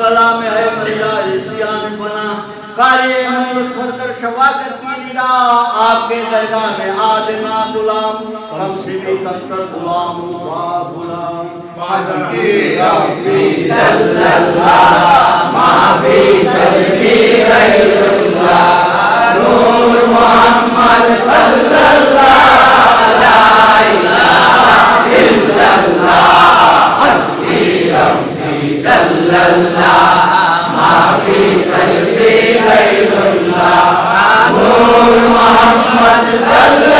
سلام ہے مریہ آن بنا کاری ہمیں فردر شواکت کی نگاہ آپ کے درگاہ میں آدنا غلام۔ ہم سے بھی تکتر غلام ہوا غلام۔ فاتحی ربی صلی اللہ معافی تلبی غیر اللہ۔ نور محمد صلی اللہ لا الہ الا اللہ محمد صلى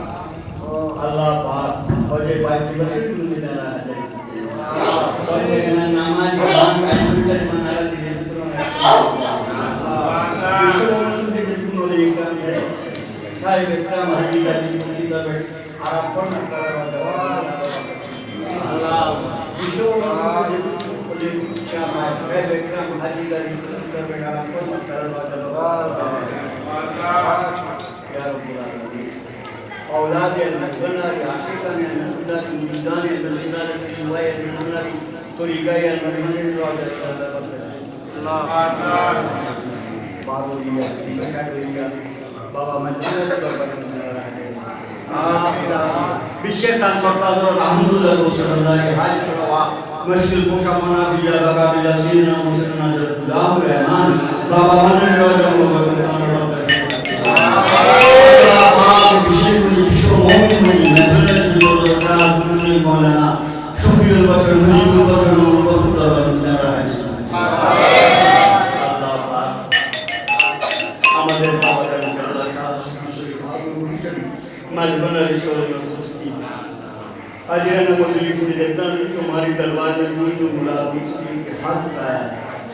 وأولاد المكتنة يعشق من المكتنة من بلدان بالعبادة في رواية المكتنة طريقي المكتنة الواجهة إلى الله. أكبر ضرورية بشكلية بابا مجنون بالشيطان فقط الحمد لله وصلى الله عليه وسلم. مشكل بوشا منا في جابا قابل سيدنا مسلمنا جل الله رحمن بابا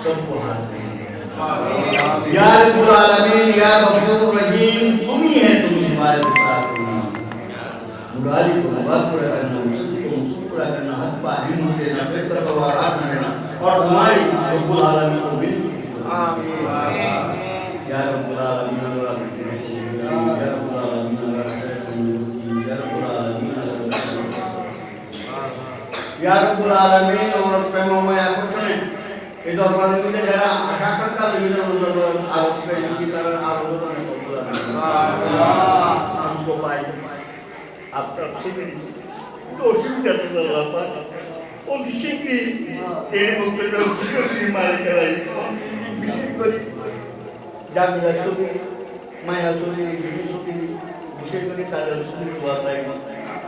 سب کو ہاتھ نہیں یا رب العالمین یا غفور رحیم تم ہی ہیں تم ہمارے ساتھ۔ مراد کو بات پورا کرنا مصیبت کو مصیبت پورا کرنا حق پاہی نہ دینا بے تقوارات دینا اور ہماری رب العالمین کو بھی۔ یا رب العالمین اللہ رب العالمین یا رب العالمین یا رب العالمین اور رب میں آپ کو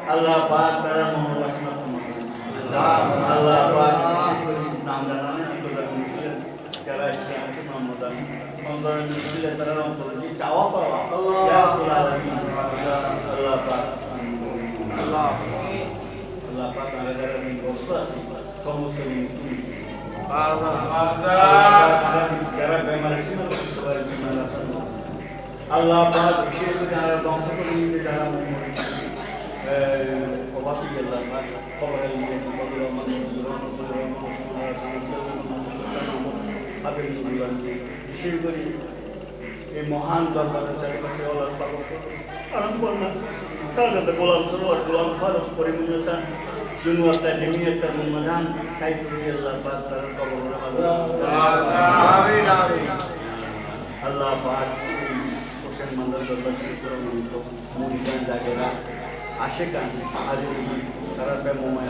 আল্লাহ আল্লাহ নাম জানা যারা ইসলামকে মমদান মমদান মিছিলে তারা অন্তর্জি চাওয়া পাওয়া? আল্লাহ। আল্লাহ পাক আল্লাহ আল্লাহ পাক আমাদের আমি বস্তু আছি সমস্ত তুমি যারা বেমার আল্লাহ পাক বিশেষ করে যারা করে যারা আলিয়ে কবর বিশেষ করে এই মহান দরবারের চারিপাশে আল্লাহ পাক আরম্ভ না। কালকাতা গোলাম সরোয়ার, গোলাম ফারুক করিমুল হাসান জুনু আক্তার নেমি আক্তার মোহাম্মদান সাইফুল আল্লাহ পাক তার কবর আল্লাহ পাক হোসেন মান্দার দরবার চিত্রমন্ত মুরিদান জাগেরা, আশেকান হাজির তারা প্রেমময়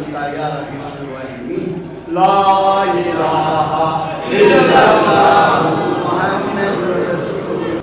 يا رحمن الراحمين لا اله الا الله